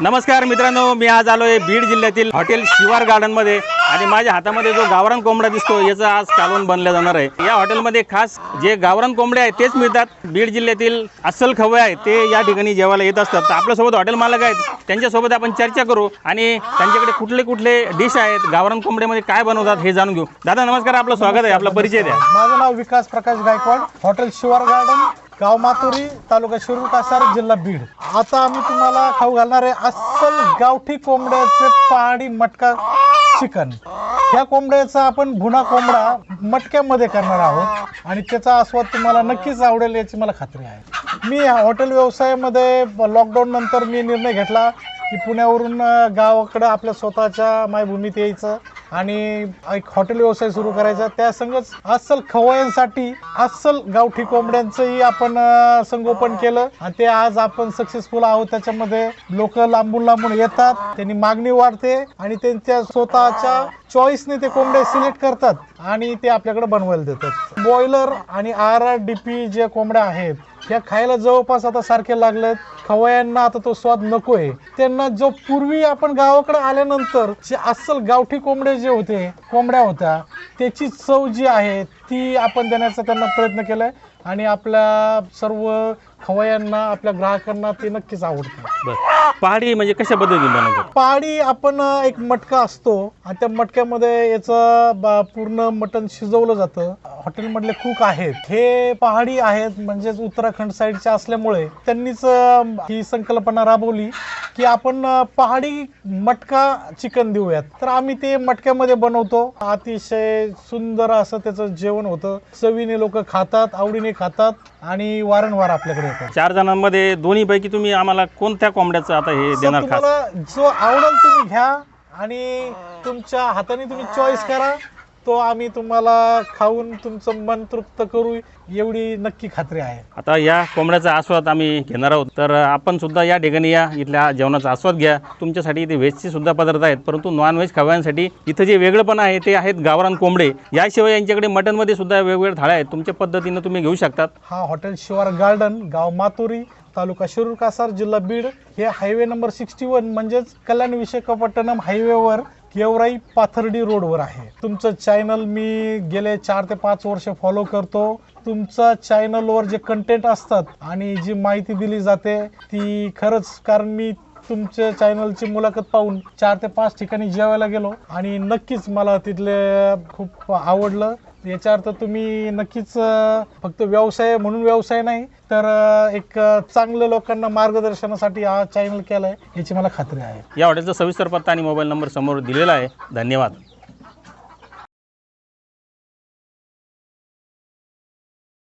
नमस्कार मित्रांनो मी आज आलो आहे बीड जिल्ह्यातील हॉटेल शिवार गार्डनमध्ये आणि माझ्या हातामध्ये जो गावरान कोंबडा दिसतो याचा आज कालवण बनलं जाणार आहे. या हॉटेलमध्ये खास जे गावरान कोंबडे आहेत तेच मिळतात. बीड जिल्ह्यातील अस्सल खवय आहेत ते या ठिकाणी जेवायला येत असतात. तर आपल्यासोबत हॉटेल मालक आहेत. त्यांच्यासोबत आपण चर्चा करू आणि त्यांच्याकडे कुठले कुठले डिश आहेत गावरान कोंबड्यामध्ये काय बनवतात हे जाणून घेऊ. दादा नमस्कार. आपलं स्वागत आहे. आपला परिचय द्या. माझं नाव विकास प्रकाश गायकवाड हॉटेल शिवार गार्डन गाव मातुरी तालुका शिरूर कासार जिल्हा बीड. आता आम्ही तुम्हाला खाऊ घालणार आहे अस्सल गावठी कोंबड्याचे पहाडी मटका चिकन. ह्या कोंबड्याचा आपण भुना कोंबडा मटक्यामध्ये करणार आहोत आणि त्याचा आस्वाद तुम्हाला नक्कीच आवडेल याची मला खात्री आहे. मी हॉटेल व्यवसायामध्ये लॉकडाऊन नंतर मी निर्णय घेतला की पुण्यावरून गावाकडं आपल्या स्वतःच्या मायभूमीत यायचं. आणि एक हॉटेल व्यवसाय सुरू करायचा. त्या संगच अस्सल खवयांसाठी अस्सल गावठी कोंबड्यांचंही आपण संगोपन केलं. आणि ते आज आपण सक्सेसफुल आहोत. त्याच्यामध्ये लोक लांबून लांबून येतात. त्यांनी मागणी वाढते आणि त्यांच्या स्वतःच्या चॉईसने ते कोंबड्या सिलेक्ट करतात आणि ते आपल्याकडे बनवायला देतात. बॉयलर आणि आर आर डी पी जे कोंबड्या आहेत ह्या खायला जवळपास आता सारखे लागलेत. खवयांना आता तो स्वाद नकोय. त्यांना जो पूर्वी आपण गावाकडे आल्यानंतर जे अस्सल गावठी कोंबडे जे होते कोंबड्या होत्या त्याची चव जी आहे ती आपण देण्याचा त्यांना प्रयत्न केलाय. आणि आपल्या सर्व खवयांना आपल्या ग्राहकांना ते नक्कीच आवडतं. बरं. पहाडी म्हणजे कशा पद्धतीने बनवतात? पहाडी आपण एक मटका असतो आणि त्या मटक्यामध्ये याचं ब- पूर्ण मटण शिजवलं जातं. हॉटेलमधले कुक आहेत. हे पहाडी आहेत म्हणजेच उत्तराखंड साईडचे असल्यामुळे त्यांनीच ही संकल्पना राबवली की आपण पहाडी मटका चिकन देऊयात. तर आम्ही ते मटक्यामध्ये बनवतो. अतिशय सुंदर असं त्याचं जेवण होतं. चवीने लोक खातात आवडीने खातात आणि वारंवार आपल्याकडे येतात. चार जणांमध्ये दोन्ही पैकी तुम्ही आम्हाला कोणत्या कोंबड्याचं आता हे देणार खास? तुम्हाला जो आवडेल तुम्ही घ्या आणि तुमच्या हाताने तुम्ही चॉईस करा. तो आम्ही तुम्हाला खाऊन तुमचं मन तृप्त करू एवढी नक्की खात्री आहे. आता या कोंबड्याचा आस्वाद आम्ही घेणार आहोत. तर आपण सुद्धा या ठिकाणी या इथल्या जेवणाचा आस्वाद घ्या. तुमच्यासाठी इथे व्हेजचे सुद्धा पदार्थ आहेत परंतु नॉन व्हेज खाव्यांसाठी इथं जे वेगळंपण आहे ते आहेत गावरान कोंबडे. याशिवाय यांच्याकडे मटनमध्ये सुद्धा वेगवेगळे थाळ्या आहेत. तुमच्या पद्धतीनं तुम्ही घेऊ शकतात. हा हॉटेल शिवार गार्डन गाव मातुरी तालुका शिरूर कासार जिल्हा बीड. हे हायवे नंबर सिक्स्टी वन म्हणजेच कल्याण विशाखापट्टणम हायवेवर केवराई पाथर्डी रोडवर आहे. तुमचं चॅनल मी गेले चार ते पाच वर्ष फॉलो करतो. तुमचा चॅनलवर जे कंटेंट असतात आणि जी माहिती दिली जाते ती खरंच कारण मी तुमच्या चॅनलची मुलाखत पाहून चार ते पाच ठिकाणी जेवायला गेलो आणि नक्कीच मला तिथले खूप आवडलं. याचा अर्थ तुम्ही नक्कीच फक्त व्यवसाय म्हणून व्यवसाय नाही तर एक चांगलं लोकांना मार्गदर्शनासाठी हा चॅनल केलाय याची मला खात्री आहे. या हॉटेलचा सविस्तर पत्ता आणि मोबाईल नंबर समोर दिलेला आहे. धन्यवाद.